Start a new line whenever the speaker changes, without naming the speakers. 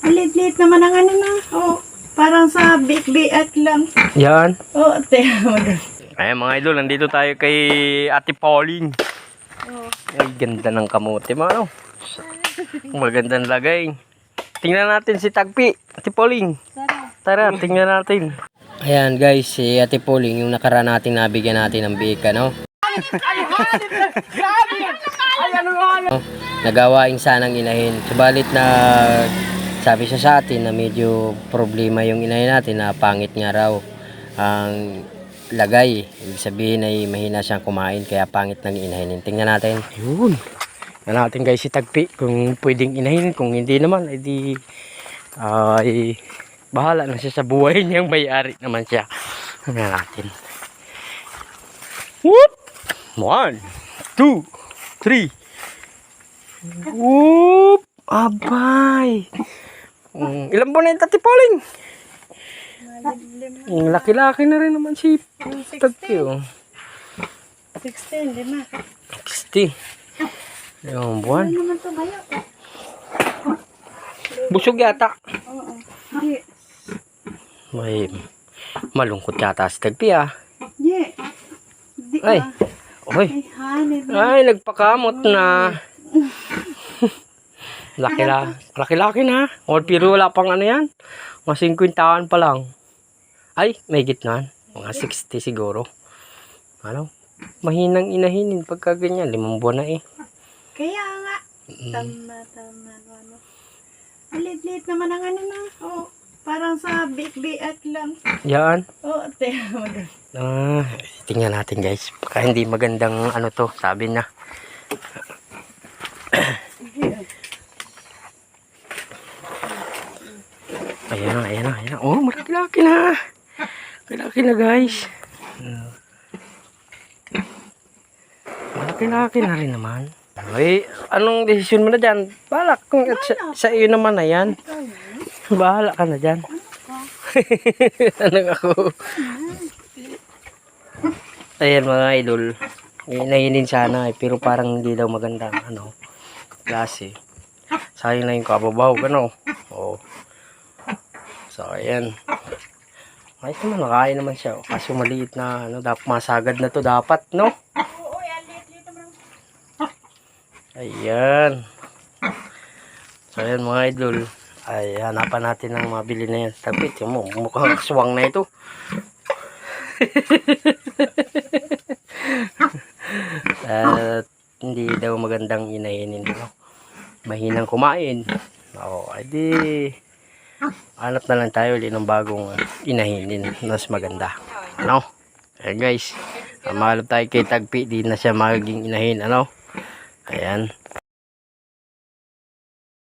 Ang liit-liit naman ang ano na. Oh, parang sa bake-bake lang.
Yan.
Oh, te, mag-
Ayan mga idol, nandito tayo kay Ate Pauline.
oh.
Ay, ganda ng kamote mo, ano? Magandang lagay. Tingnan natin si Tagpi, Ate Pauline.
Tara.
Tara, tingnan natin. Ayan guys, si Ate Pauline, yung nakaraan natin nabigyan natin ng bika, no? Oh, nagawain sanang inahin. Subalit na sabi siya sa atin na medyo problema yung inahin natin na pangit nga raw ang lagay. Ibig sabihin ay mahina siyang kumain kaya pangit ng inahin. Tingnan natin. Yun. Tingnan natin guys si Tagpi kung pwedeng inahin. Kung hindi naman, edi ay bahala na siya sa buhay niyang may-ari naman siya. Tingnan natin. Whoop! One, two, three. Whoop! Abay! Mm, ilan buwan na yung tati Pauling? Mm, laki-laki na rin naman si Tagpi. Oh.
16, lima.
60. Yung buwan.
Ano naman to bayo?
Busog yata.
Oo. Hindi.
May malungkot yata si Tagpi ah.
Hindi.
Ay. Oy.
Ay,
nagpakamot na. Laki la, laki-laki na. O, pero wala pang ano yan. Mga 50 taon pa lang. Ay, may gitna. Mga 60 siguro. Ano? Mahinang inahinin pagka ganyan. Limang buwan na eh.
Kaya nga.
Mm.
Tama, tama. Ano. Ang liit-liit naman ang ano na. Oh, parang sa bake-bake lang.
Yan.
Oh, te, mag-
Ah, tingnan natin guys. Baka hindi magandang ano to. Sabi na. Ayan na, ayan na, ayan na. Oh, malaki-laki na. Malaki na guys. Malaki-laki na rin naman. Ay, anong desisyon mo na dyan? Balak kung sa, sa iyo naman na yan. Bahala ka na dyan. ano ako? Ayan mga idol. Inainin sana eh, pero parang hindi daw maganda ano, klase. Sayang na yung kababaw, gano. Oo. So, ayan. Ayos naman, nakain naman siya. oh. Kaso maliit na, ano, dapat masagad na to dapat, no? Ayan. So, ayan mga idol. Ay, hanapan natin ng mabili na yan. Tapit, yung mo, mukhang kaswang na ito. At hindi daw magandang inainin no? Mahinang kumain. Oo, ay di hanap na lang tayo ulit ng bagong inahinin mas maganda. Ano? Ayan guys. Mahalap tayo kay Tagpi. Di na siya magiging inahin. Ano? Ayan.